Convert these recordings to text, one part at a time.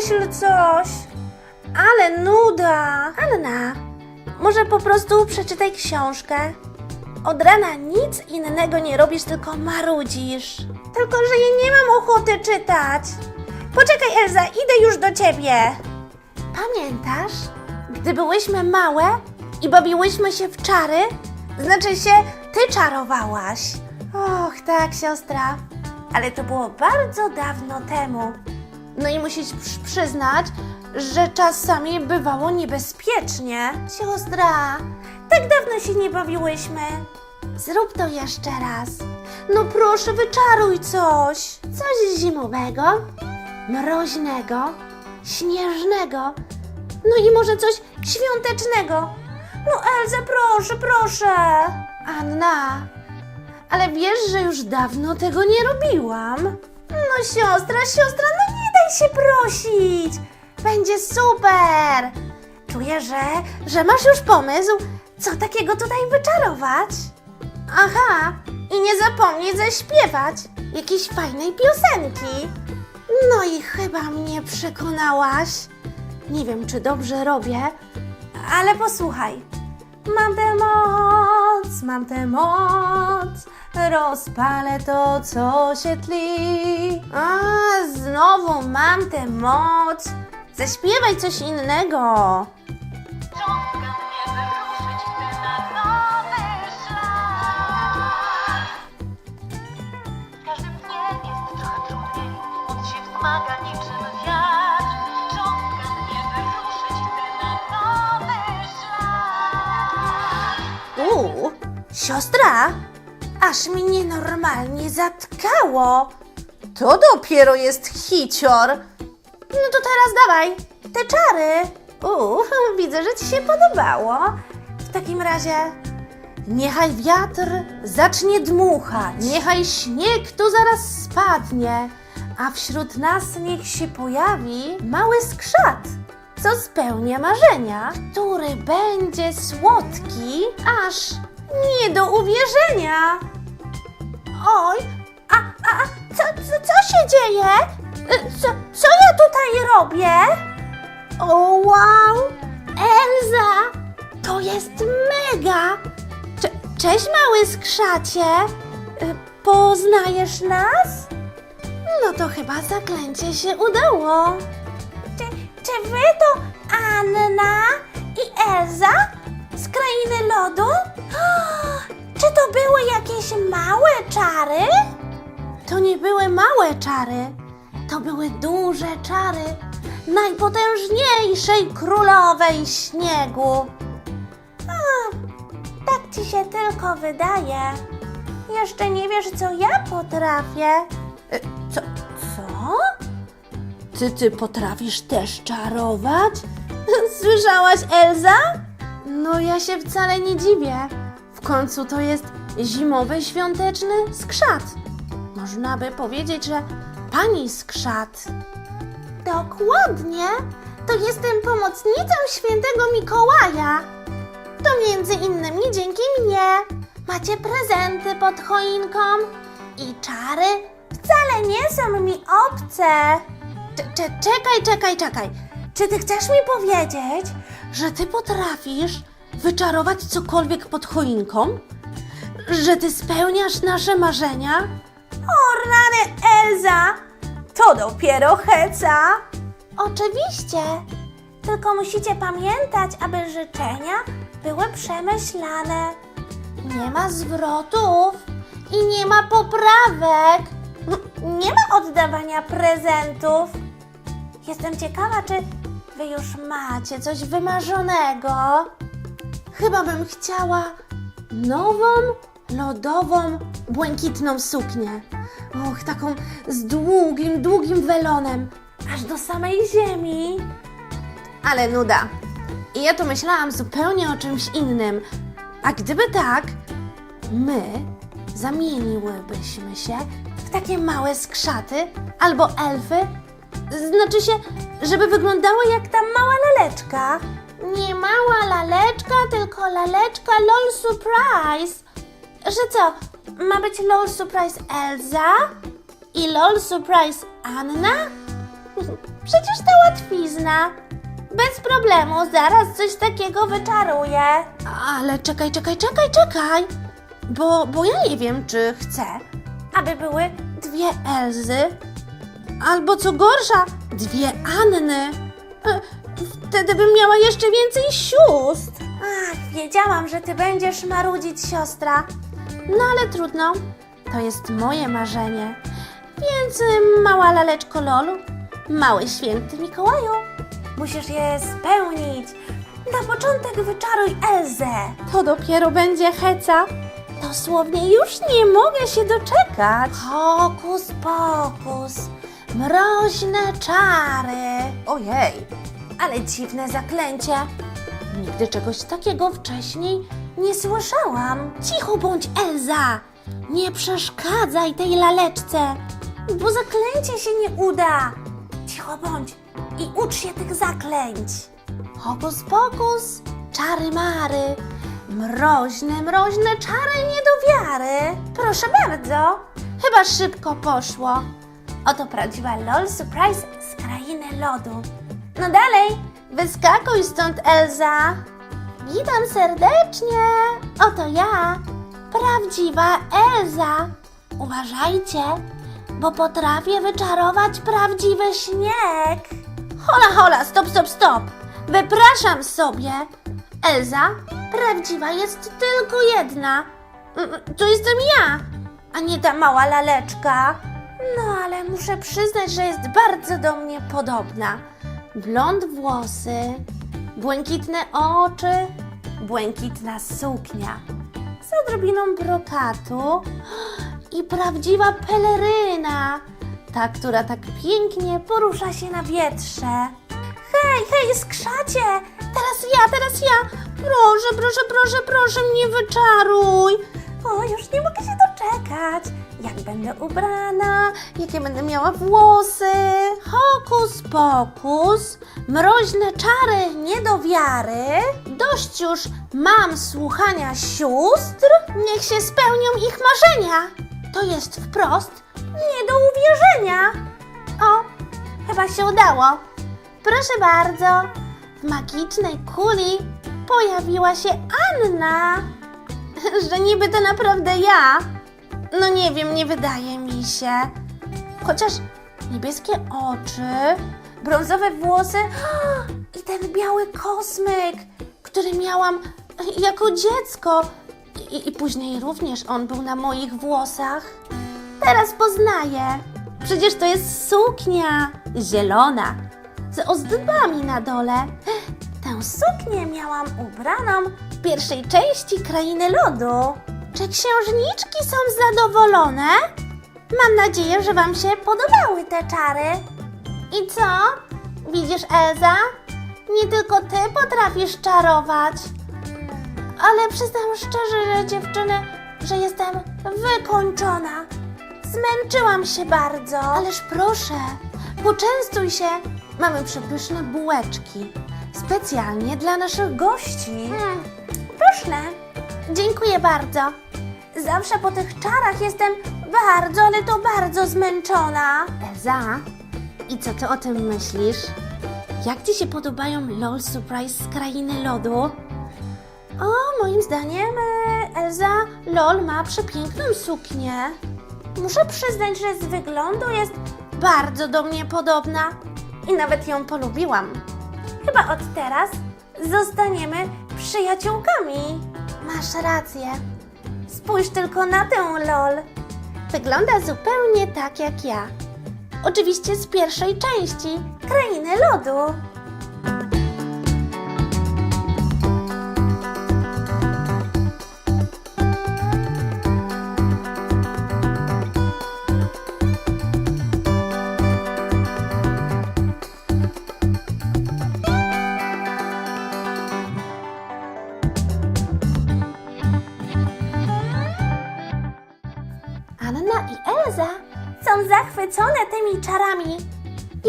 wymyśl coś. Ale nuda. Anna, może po prostu przeczytaj książkę. Od rana nic innego nie robisz, tylko marudzisz. Tylko, że ja nie mam ochoty czytać. Poczekaj, Elza, idę już do ciebie. Pamiętasz, gdy byłyśmy małe i bawiłyśmy się w czary? Znaczy się, ty czarowałaś. Och, tak, siostra. Ale to było bardzo dawno temu. No i musisz przy- przyznać, że czasami bywało niebezpiecznie. Siostra, tak dawno się nie bawiłyśmy. Zrób to jeszcze raz. No proszę, wyczaruj coś. Coś zimowego, mroźnego, śnieżnego. No i może coś świątecznego. No Elza, proszę, proszę. Anna, ale wiesz, że już dawno tego nie robiłam. No siostra, siostra, no nie się prosić. Będzie super. Czuję, że, że masz już pomysł, co takiego tutaj wyczarować. Aha, i nie zapomnij zaśpiewać jakiejś fajnej piosenki. No i chyba mnie przekonałaś. Nie wiem, czy dobrze robię, ale posłuchaj. Mam tę moc, mam tę moc, rozpalę to, co się tli. A, znowu mam tę moc. Zaśpiewaj coś innego. Dniem jest trochę trudniej, niczym siostra, aż mi nienormalnie zatkało. To dopiero jest hicior. No to teraz dawaj, te czary. Uuu, widzę, że ci się podobało. W takim razie niechaj wiatr zacznie dmuchać. Niechaj śnieg tu zaraz spadnie. A wśród nas niech się pojawi mały skrzat co spełnia marzenia, który będzie słodki aż nie do uwierzenia. Oj, a, a, co, co, co się dzieje? Y, Co, co ja tutaj robię? O wow, Elza, to jest mega. Cze, cześć mały skrzacie, Y, poznajesz nas? No to chyba zaklęcie się udało. Czy, czy wy to Anna i Elza z krainy lodu? Czy to były jakieś małe czary? To nie były małe czary, to były duże czary najpotężniejszej królowej śniegu. A, tak ci się tylko wydaje. Jeszcze nie wiesz, co ja potrafię. E, Co? Co? Ty, ty potrafisz też czarować? Słyszałaś, Elza? No ja się wcale nie dziwię. W końcu to jest zimowy świąteczny skrzat. Można by powiedzieć, że pani skrzat. Dokładnie. To jestem pomocnicą świętego Mikołaja. To między innymi dzięki mnie. Macie prezenty pod choinką i czary wcale nie są mi obce. Cze- cze- czekaj, czekaj, czekaj. Czy ty chcesz mi powiedzieć, że ty potrafisz wyczarować cokolwiek pod choinką? Że ty spełniasz nasze marzenia? O rany, Elza! To dopiero heca! Oczywiście, tylko musicie pamiętać, aby życzenia były przemyślane. Nie ma zwrotów i nie ma poprawek. Nie ma oddawania prezentów. Jestem ciekawa, czy wy już macie coś wymarzonego. Chyba bym chciała nową, lodową, błękitną suknię. Och, taką z długim, długim welonem, aż do samej ziemi. Ale nuda. I ja tu myślałam zupełnie o czymś innym. A gdyby tak, my zamieniłybyśmy się w takie małe skrzaty albo elfy. Znaczy się, żeby wyglądały jak ta mała laleczka. Nie mała laleczka, tylko laleczka LOL Surprise. Że co, ma być LOL Surprise Elza i LOL Surprise Anna? Przecież to łatwizna. Bez problemu, zaraz coś takiego wyczaruję. Ale czekaj, czekaj, czekaj, czekaj. Bo, bo ja nie wiem, czy chcę, aby były dwie Elzy. Albo co gorsza, dwie Anny. Wtedy bym miała jeszcze więcej sióstr. Ach, wiedziałam, że ty będziesz marudzić, siostra. No ale trudno. To jest moje marzenie. Więc y, mała laleczko Lolu, mały święty Mikołaju, musisz je spełnić. Na początek wyczaruj Elzę. To dopiero będzie heca. Dosłownie już nie mogę się doczekać. Hokus pokus, mroźne czary. Ojej, ale dziwne zaklęcie. Nigdy czegoś takiego wcześniej nie słyszałam. Cicho bądź, Elza! Nie przeszkadzaj tej laleczce, bo zaklęcie się nie uda. Cicho bądź i ucz się tych zaklęć. Hokus pokus, czary mary, mroźne, mroźne czary nie do wiary. Proszę bardzo, chyba szybko poszło. Oto prawdziwa LOL Surprise z krainy lodu. No dalej, wyskakuj stąd, Elza. Witam serdecznie. Oto ja, prawdziwa Elza. Uważajcie, bo potrafię wyczarować prawdziwy śnieg. Hola, hola, stop, stop, stop. Wypraszam sobie. Elza, prawdziwa jest tylko jedna. Mm, To jestem ja, a nie ta mała laleczka. No, ale muszę przyznać, że jest bardzo do mnie podobna. Blond włosy, błękitne oczy, błękitna suknia z odrobiną brokatu i prawdziwa peleryna, ta, która tak pięknie porusza się na wietrze. Hej, hej, skrzacie! Teraz ja, teraz ja! Proszę, proszę, proszę, proszę mnie wyczaruj! O, już nie mogę się doczekać! Jak będę ubrana, jakie będę miała włosy. Hokus pokus, mroźne czary nie do wiary. Dość już mam słuchania sióstr, niech się spełnią ich marzenia. To jest wprost nie do uwierzenia. O, chyba się udało. Proszę bardzo, w magicznej kuli pojawiła się Anna. Że niby to naprawdę ja. No nie wiem, nie wydaje mi się. Chociaż niebieskie oczy, brązowe włosy i ten biały kosmyk, który miałam jako dziecko. I, I później również on był na moich włosach. Teraz poznaję. Przecież to jest suknia zielona z ozdobami na dole. Tę suknię miałam ubraną w pierwszej części Krainy Lodu. Czy księżniczki są zadowolone? Mam nadzieję, że Wam się podobały te czary. I co? Widzisz, Elza? Nie tylko Ty potrafisz czarować. Ale przyznam szczerze, że dziewczyny, że jestem wykończona. Zmęczyłam się bardzo. Ależ proszę, poczęstuj się. Mamy przepyszne bułeczki. Specjalnie dla naszych gości. Hmm, pyszne. Dziękuję bardzo. Zawsze po tych czarach jestem bardzo, ale to bardzo zmęczona. Elza, i co ty o tym myślisz? Jak ci się podobają LOL Surprise z Krainy Lodu? O, moim zdaniem e, Elza LOL ma przepiękną suknię. Muszę przyznać, że z wyglądu jest bardzo do mnie podobna i nawet ją polubiłam. Chyba od teraz zostaniemy przyjaciółkami. Masz rację. Spójrz tylko na tę LOL. Wygląda zupełnie tak jak ja. Oczywiście z pierwszej części Krainy Lodu.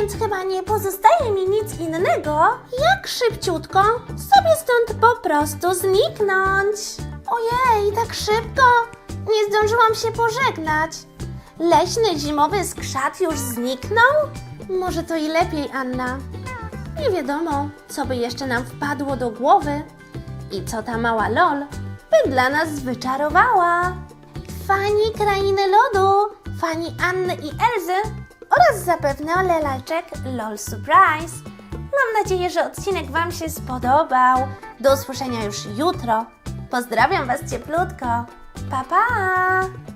Więc chyba nie pozostaje mi nic innego, jak szybciutko sobie stąd po prostu zniknąć. Ojej, tak szybko! Nie zdążyłam się pożegnać. Leśny zimowy skrzat już zniknął? Może to i lepiej, Anna. Nie wiadomo, co by jeszcze nam wpadło do głowy i co ta mała LOL by dla nas wyczarowała. Fani Krainy Lodu, fani Anny i Elzy oraz zapewne Lelajczek LOL Surprise. Mam nadzieję, że odcinek Wam się spodobał. Do usłyszenia już jutro. Pozdrawiam Was cieplutko. Pa, pa!